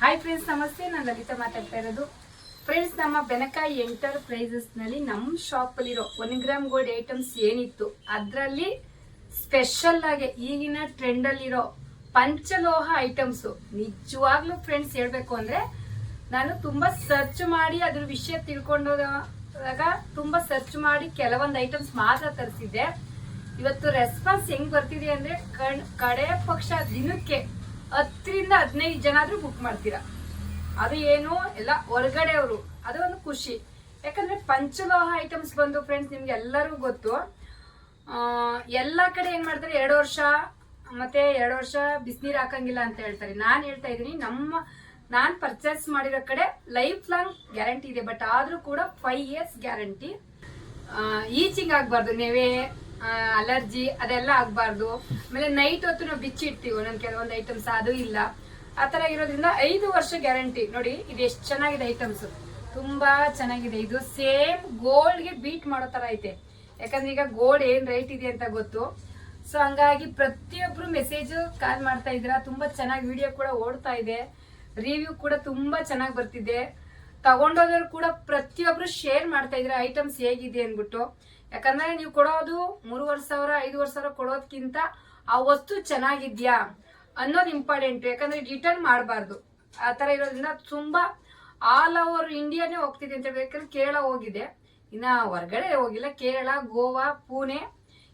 Hi friends ನಮಸ್ತೆ. ನಾನು ಲಲಿತಾ ಮಾತಾಡ್ತಾ ಇರೋದು. ಫ್ರೆಂಡ್ಸ್ ನಮ್ಮ ಬೆನಕಾಯಿ ಎಂಟರ್ಪ್ರೈಸಸ್ನಲ್ಲಿ ನಮ್ಮ ಶಾಪ್ ಅಲ್ಲಿರೋ ಒನ್ ಗ್ರಾಮ್ ಗೋಲ್ಡ್ ಐಟಮ್ಸ್ ಏನಿತ್ತು? ಅದರಲ್ಲಿ ಸ್ಪೆಷಲ್ ಆಗಿ ಈಗಿನ ಟ್ರೆಂಡ್ ಅಲ್ಲಿರೋ ಪಂಚಲೋಹ ಐಟಮ್ಸ್ ನಿಜವಾಗ್ಲೂ ಫ್ರೆಂಡ್ಸ್ ಹೇಳಬೇಕು ಅಂದ್ರೆ ನಾನು ತುಂಬಾ ಸರ್ಚ್ ಮಾಡಿ ಅದ್ರ ವಿಷಯ ತಿಳ್ಕೊಂಡಾಗ ತುಂಬಾ ಸರ್ಚ್ ಮಾಡಿ ಕೆಲವೊಂದು ಐಟಮ್ಸ್ ಮಾತ್ರ ತರಿಸಿದ್ದೆ. ಇವತ್ತು ರೆಸ್ಪಾನ್ಸ್ ಹೆಂಗ್ ಬರ್ತಿದೆ ಅಂದ್ರೆ ಕಣ್ ಕಡೆ ಪಕ್ಷ ದಿನಕ್ಕೆ ಹತ್ತರಿಂದ ಹದಿನೈದು ಜನ ಆದ್ರೂ ಬುಕ್ ಮಾಡ್ತೀರಾ. ಅದು ಏನು ಎಲ್ಲ ಹೊರಗಡೆ ಅವರು ಅದು ಒಂದು ಖುಷಿ. ಯಾಕಂದ್ರೆ ಪಂಚಲೋಹ ಐಟಮ್ಸ್ ಬಂದು ಫ್ರೆಂಡ್ಸ್ ನಿಮ್ಗೆ ಎಲ್ಲರಿಗೂ ಗೊತ್ತು. ಎಲ್ಲ ಕಡೆ ಏನ್ ಮಾಡ್ತಾರೆ, ಎರಡು ವರ್ಷ ಮತ್ತೆ ಎರಡು ವರ್ಷ ಬಿಸಿನೀರು ಹಾಕಂಗಿಲ್ಲ ಅಂತ ಹೇಳ್ತಾರೆ. ನಾನು ಹೇಳ್ತಾ ಇದ್ದೀನಿ, ನಮ್ಮ, ನಾನು ಪರ್ಚೇಸ್ ಮಾಡಿರೋ ಕಡೆ ಲೈಫ್ ಲಾಂಗ್ ಗ್ಯಾರಂಟಿ ಇದೆ. ಬಟ್ ಆದ್ರೂ ಕೂಡ ಫೈವ್ ಇಯರ್ಸ್ ಗ್ಯಾರಂಟಿ ಈಚಿಂಗ್ ಆಗಬಾರ್ದು, ನೆವೆ ಅಲರ್ಜಿ ಅದೆಲ್ಲ ಆಗ್ಬಾರ್ದು. ಆಮೇಲೆ ನೈಟ್ ಹೊತ್ತು ನಾವು ಬಿಚ್ಚಿಡ್ತೀವಿ ಒಂದೊಂದು ಕೆಲವೊಂದು ಐಟಮ್ಸ್ ಅದು ಇಲ್ಲ. ಆ ತರ ಇರೋದ್ರಿಂದ ಐದು ವರ್ಷ ಗ್ಯಾರಂಟಿ ನೋಡಿ, ಇದು ಎಷ್ಟು ಚೆನ್ನಾಗಿದೆ ಐಟಮ್ಸ್ ತುಂಬಾ ಚೆನ್ನಾಗಿದೆ. ಇದು ಸೇಮ್ ಗೋಲ್ಡ್ಗೆ ಬೀಟ್ ಮಾಡೋ ತರ ಐತೆ. ಯಾಕಂದ್ರೆ ಈಗ ಗೋಲ್ಡ್ ಏನ್ ರೇಟ್ ಇದೆ ಅಂತ ಗೊತ್ತು. ಸೊ ಹಂಗಾಗಿ ಪ್ರತಿಯೊಬ್ರು ಮೆಸೇಜ್ ಕಾಲ್ ಮಾಡ್ತಾ ಇದ್ರ ತುಂಬಾ ಚೆನ್ನಾಗಿ ವಿಡಿಯೋ ಕೂಡ ಓಡ್ತಾ ಇದೆ. ರಿವ್ಯೂ ಕೂಡ ತುಂಬಾ ಚೆನ್ನಾಗಿ ಬರ್ತಿದೆ. ತಗೊಂಡೋದವ್ರು ಕೂಡ ಪ್ರತಿಯೊಬ್ರು ಶೇರ್ ಮಾಡ್ತಾ ಇದ್ರೆ ಐಟಮ್ಸ್ ಹೇಗಿದೆ ಅಂದ್ಬಿಟ್ಟು. ಯಾಕಂದ್ರೆ ನೀವು ಕೊಡೋದು ಮೂರುವರೆ ಸಾವಿರ, ಐದುವರೆ ಸಾವಿರ ಕೊಡೋದಕ್ಕಿಂತ ಆ ವಸ್ತು ಚೆನ್ನಾಗಿದ್ಯಾ ಅನ್ನೋದು ಇಂಪಾರ್ಟೆಂಟ್ ಯಾಕಂದ್ರೆ ರಿಟರ್ನ್ ಮಾಡಬಾರ್ದು. ಆ ಥರ ಇರೋದ್ರಿಂದ ತುಂಬಾ ಆಲ್ ಓವರ್ ಇಂಡಿಯಾನೇ ಹೋಗ್ತಿದೆ ಅಂತ ಹೇಳ್ಬೇಕಂದ್ರೆ ಕೇರಳ ಹೋಗಿದೆ. ಇನ್ನ ಹೊರಗಡೆ ಹೋಗಿಲ್ಲ. ಕೇರಳ, ಗೋವಾ, ಪುಣೆ,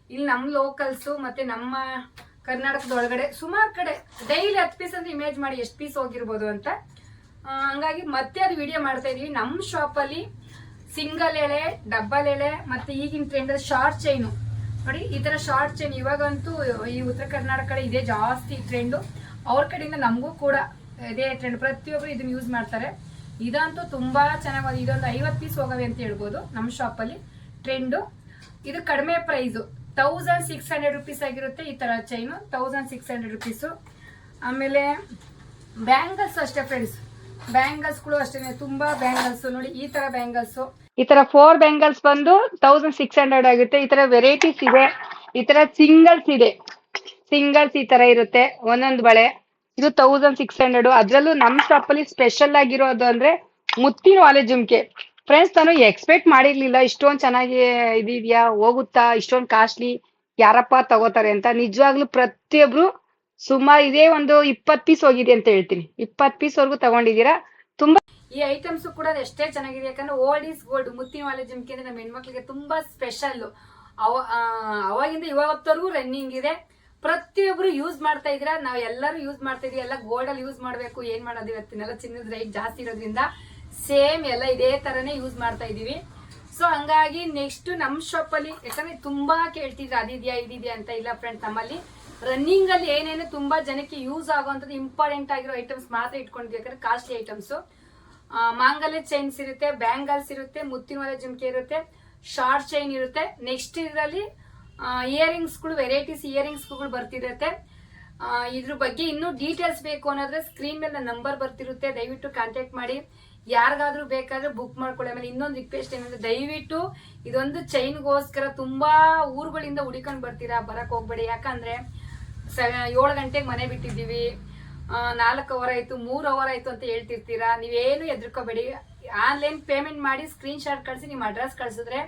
ಇಲ್ಲಿ ನಮ್ಮ ಲೋಕಲ್ಸು ಮತ್ತೆ ನಮ್ಮ ಕರ್ನಾಟಕದ ಒಳಗಡೆ ಸುಮಾರು ಕಡೆ. ಡೈಲಿ ಹತ್ತು ಪೀಸ್ ಅಂತ ಇಮೇಜ್ ಮಾಡಿ ಎಷ್ಟು ಪೀಸ್ ಹೋಗಿರ್ಬೋದು ಅಂತ. ಹಂಗಾಗಿ ಮತ್ತೆ ಅದು ವಿಡಿಯೋ ಮಾಡ್ತಾ ಇದೀವಿ. ನಮ್ಮ ಶಾಪಲ್ಲಿ ಸಿಂಗಲ್ ಎಳೆ ಡಬ್ಬಲ್ ಎಳೆ ಮತ್ತೆ ಈಗಿನ ಟ್ರೆಂಡ್ ಶಾರ್ಟ್ ಚೈನು ನೋಡಿ, ಈ ಥರ ಶಾರ್ಟ್ ಚೈನ್ ಇವಾಗಂತೂ ಈ ಉತ್ತರ ಕರ್ನಾಟಕ ಕಡೆ ಇದೇ ಜಾಸ್ತಿ ಟ್ರೆಂಡು ಅವ್ರ ಕಡೆಯಿಂದ ನಮಗೂ ಕೂಡ ಇದೇ ಟ್ರೆಂಡ್ ಪ್ರತಿಯೊಬ್ಬರು ಇದನ್ನ ಯೂಸ್ ಮಾಡ್ತಾರೆ. ಇದಂತೂ ತುಂಬಾ ಚೆನ್ನಾಗಿ ಇದೊಂದು ಐವತ್ತು ಪೀಸ್ ಹೋಗವೆ ಅಂತ ಹೇಳ್ಬೋದು ನಮ್ಮ ಶಾಪಲ್ಲಿ ಟ್ರೆಂಡು ಇದು ಕಡಿಮೆ price thousand six hundred rupees ಆಗಿರುತ್ತೆ ಈ ಥರ chain thousand six hundred rupees ಆಮೇಲೆ ಬ್ಯಾಂಗಲ್ಸ್ ಅಷ್ಟೇ ಫ್ರೆಂಡ್ಸ್ ಬ್ಯಾಂಗಲ್ಸ್ ಕೂಡ ಅಷ್ಟೇ ತುಂಬಾ ಬ್ಯಾಂಗಲ್ಸ್ ನೋಡಿ ಈ ತರ ಬ್ಯಾಂಗಲ್ಸ್ ಈ ತರ ಫೋರ್ ಬ್ಯಾಂಗಲ್ಸ್ ಬಂದು ತೌಸಂಡ್ ಸಿಕ್ಸ್ ಹಂಡ್ರೆಡ್ ಆಗುತ್ತೆ. ಈ ತರ ವೆರೈಟೀಸ್ ಇದೆ. ಈ ತರ ಸಿಂಗಲ್ಸ್ ಇದೆ. ಸಿಂಗಲ್ಸ್ ಈ ತರ ಇರುತ್ತೆ, ಒಂದೊಂದು ಬಳೆ. ಇದು ತೌಸಂಡ್ ಸಿಕ್ಸ್ ಹಂಡ್ರೆಡ್ ಅದ್ರಲ್ಲೂ ನಮ್ಮ ಶಾಪ್ ಅಲ್ಲಿ ಸ್ಪೆಷಲ್ ಆಗಿರೋದು ಅಂದ್ರೆ ಮುತ್ತಿನ ವಾಲೆ ಜುಮ್ಕೆ. ಫ್ರೆಂಡ್ಸ್ ನಾನು ಎಕ್ಸ್ಪೆಕ್ಟ್ ಮಾಡಿರ್ಲಿಲ್ಲ ಇಷ್ಟೊಂದ್ ಚೆನ್ನಾಗಿ ಇದಿದ್ಯಾ, ಹೋಗುತ್ತಾ, ಇಷ್ಟೊಂದ್ ಕಾಸ್ಟ್ಲಿ ಯಾರಪ್ಪ ತಗೋತಾರೆ ಅಂತ. ನಿಜವಾಗ್ಲೂ ಪ್ರತಿಯೊಬ್ರು ಸುಮಾರು ಇದೇ ಒಂದು ಇಪ್ಪತ್ ಪೀಸ್ ಹೋಗಿದೆ ಅಂತ ಹೇಳ್ತೀನಿ. ಇಪ್ಪತ್ ಪೀಸ್ ವರ್ಗು ತಗೊಂಡಿದ್ದೀರಾ? ತುಂಬಾ ಈ ಐಟಮ್ಸ್ ಕೂಡ ಎಷ್ಟೇ ಚೆನ್ನಾಗಿದೆ, ಯಾಕಂದ್ರೆ ಓಲ್ಡ್ ಈಸ್ ಗೋಲ್ಡ್ ಮುತ್ತಿನ ವಾಲೆ ಜಿಮ್ಕಿ ಅಂದ್ರೆ ನಮ್ಮ ಹೆಣ್ಮಕ್ಳಿಗೆ ತುಂಬಾ ಸ್ಪೆಷಲ್ ಅವ ಅವಾಗಿಂದ ಇವಾಗತ್ತವರೆಗೂ ರನ್ನಿಂಗ್ ಇದೆ. ಪ್ರತಿಯೊಬ್ರು ಯೂಸ್ ಮಾಡ್ತಾ ಇದ್ರ ನಾವ್ ಎಲ್ಲರೂ ಯೂಸ್ ಮಾಡ್ತಾ ಇದೀವಿ. ಎಲ್ಲ ಗೋಲ್ಡ್ ಅಲ್ಲಿ ಯೂಸ್ ಮಾಡ್ಬೇಕು. ಏನ್ ಮಾಡೋದು ಇವತ್ತಿನೆಲ್ಲ ಚಿನ್ನದ ರೇಟ್ ಜಾಸ್ತಿ ಇರೋದ್ರಿಂದ ಸೇಮ್ ಎಲ್ಲ ಇದೇ ತರನೇ ಯೂಸ್ ಮಾಡ್ತಾ ಇದೀವಿ. ಸೊ ಹಂಗಾಗಿ ನೆಕ್ಸ್ಟ್ ನಮ್ಮ ಶಾಪಲ್ಲಿ ಯಾಕಂದ್ರೆ ತುಂಬಾ ಕೇಳ್ತಿದ್ರು ಅದಿದ್ಯಾ ಇದಿದ್ಯಾ ಅಂತ ಇಲ್ಲ ಫ್ರೆಂಡ್ ನಮ್ಮಲ್ಲಿ ರನ್ನಿಂಗ್ ಅಲ್ಲಿ ಏನೇನು ತುಂಬಾ ಜನಕ್ಕೆ ಯೂಸ್ ಆಗುವಂತದ್ದು ಇಂಪಾರ್ಟೆಂಟ್ ಆಗಿರೋ ಐಟಮ್ಸ್ ಮಾತ್ರ ಇಟ್ಕೊಂಡಿದ್ವಿ, ಯಾಕಂದ್ರೆ ಕಾಸ್ಟ್ಲಿ ಐಟಮ್ಸ್ ಮಾಂಗಲ್ಯ ಚೈನ್ಸ್ ಇರುತ್ತೆ ಬ್ಯಾಂಗಲ್ಸ್ ಇರುತ್ತೆ ಮುತ್ತಿನ ಒಲೆ ಜುಮ್ಕೆ ಇರುತ್ತೆ ಶಾರ್ಟ್ ಚೈನ್ ಇರುತ್ತೆ. ನೆಕ್ಸ್ಟ್ ಇದರಲ್ಲಿ ಇಯರಿಂಗ್ಸ್ಗಳು ವೆರೈಟೀಸ್ ಇಯರಿಂಗ್ಸ್ಗಳು ಬರ್ತಿರುತ್ತೆ. ಇದ್ರ ಬಗ್ಗೆ ಇನ್ನೂ ಡೀಟೇಲ್ಸ್ ಬೇಕು ಅನ್ನೋದ್ರೆ ಸ್ಕ್ರೀನ್ ಮೇಲೆ ನಂಬರ್ ಬರ್ತಿರುತ್ತೆ, ದಯವಿಟ್ಟು ಕಾಂಟ್ಯಾಕ್ಟ್ ಮಾಡಿ. ಯಾರಿಗಾದ್ರೂ ಬೇಕಾದ್ರೆ ಬುಕ್ ಮಾಡ್ಕೊಳ್ಳಿ. ಆಮೇಲೆ ಇನ್ನೊಂದು ರಿಕ್ವೆಸ್ಟ್ ಏನಂದ್ರೆ ದಯವಿಟ್ಟು ಇದೊಂದು ಚೈನ್ಗೋಸ್ಕರ ತುಂಬಾ ಊರುಗಳಿಂದ ಹುಡಿಕೊಂಡು ಬರ್ತೀರಾ? ಬರಕ್ ಹೋಗ್ಬೇಡಿ. ಯಾಕಂದ್ರೆ ಸ ಏಳು ಗಂಟೆಗೆ ಮನೆ ಬಿಟ್ಟಿದ್ದೀವಿ. ನಾಲ್ಕು ಅವರ್ ಆಯ್ತು, ಮೂರು ಅವರ್ ಆಯ್ತು ಅಂತ ಹೇಳ್ತಿರ್ತೀರಾ? ನೀವೇನು ಎದ್ರಕೋಬೇಡಿ ಆನ್ಲೈನ್ ಪೇಮೆಂಟ್ ಮಾಡಿ ಸ್ಕ್ರೀನ್ ಶಾಟ್ ಕಳಿಸಿ, ನಿಮ್ಮ ಅಡ್ರೆಸ್ ಕಳ್ಸಿದ್ರೆ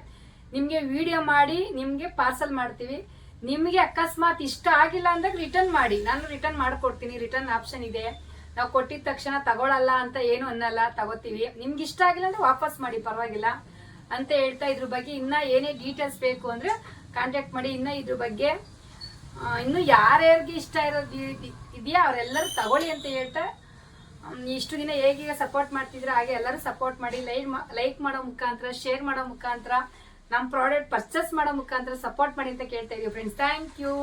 ನಿಮಗೆ ವಿಡಿಯೋ ಮಾಡಿ, ನಿಮಗೆ ಪಾರ್ಸಲ್ ಮಾಡ್ತೀವಿ. ನಿಮ್ಗೆ ಅಕಸ್ಮಾತ್ ಇಷ್ಟ ಆಗಿಲ್ಲ ಅಂದಾಗ ರಿಟರ್ನ್ ಮಾಡಿ. ನಾನು ರಿಟರ್ನ್ ಮಾಡ್ಕೊಡ್ತೀನಿ ರಿಟರ್ನ್ ಆಪ್ಷನ್ ಇದೆ. ನಾವು ಕೊಟ್ಟಿದ ತಕ್ಷಣ ತಗೊಳಲ್ಲ ಅಂತ ಏನು ಅನ್ನಲ್ಲ, ತಗೋತೀವಿ. ನಿಮ್ಗೆ ಇಷ್ಟ ಆಗಿಲ್ಲ ಅಂದ್ರೆ ವಾಪಸ್ ಮಾಡಿ, ಪರವಾಗಿಲ್ಲ. ಅಂತ ಹೇಳ್ತಾ ಇದ್ರ ಬಗ್ಗೆ ಇನ್ನ ಏನೇ ಡೀಟೇಲ್ಸ್ ಬೇಕು ಅಂದ್ರೆ ಕಾಂಟ್ಯಾಕ್ಟ್ ಮಾಡಿ. ಇನ್ನ ಇದ್ರ ಬಗ್ಗೆ ಇನ್ನು ಯಾರ್ಯಾರಿಗೆ ಇಷ್ಟ ಇರೋದು ಇದ್- ಇದೆಯಾ ಅವರೆಲ್ಲರೂ ತಗೊಳ್ಳಿ ಅಂತ ಹೇಳ್ತಾ ಇಷ್ಟು ದಿನ ಹೇಗೀಗ ಸಪೋರ್ಟ್ ಮಾಡ್ತಿದ್ರೆ, ಹಾಗೆ ಎಲ್ಲರೂ ಸಪೋರ್ಟ್ ಮಾಡಿ ಲೈಕ್ ಲೈಕ್ ಮಾಡೋ ಮುಖಾಂತರ ಶೇರ್ ಮಾಡೋ ಮುಖಾಂತರ ನಮ್ಮ ಪ್ರಾಡಕ್ಟ್ ಪರ್ಚೇಸ್ ಮಾಡೋ ಮುಖಾಂತರ ಸಪೋರ್ಟ್ ಮಾಡಿ ಅಂತ ಕೇಳ್ತಾ ಇದೀವಿ ಫ್ರೆಂಡ್ಸ್. Thank you.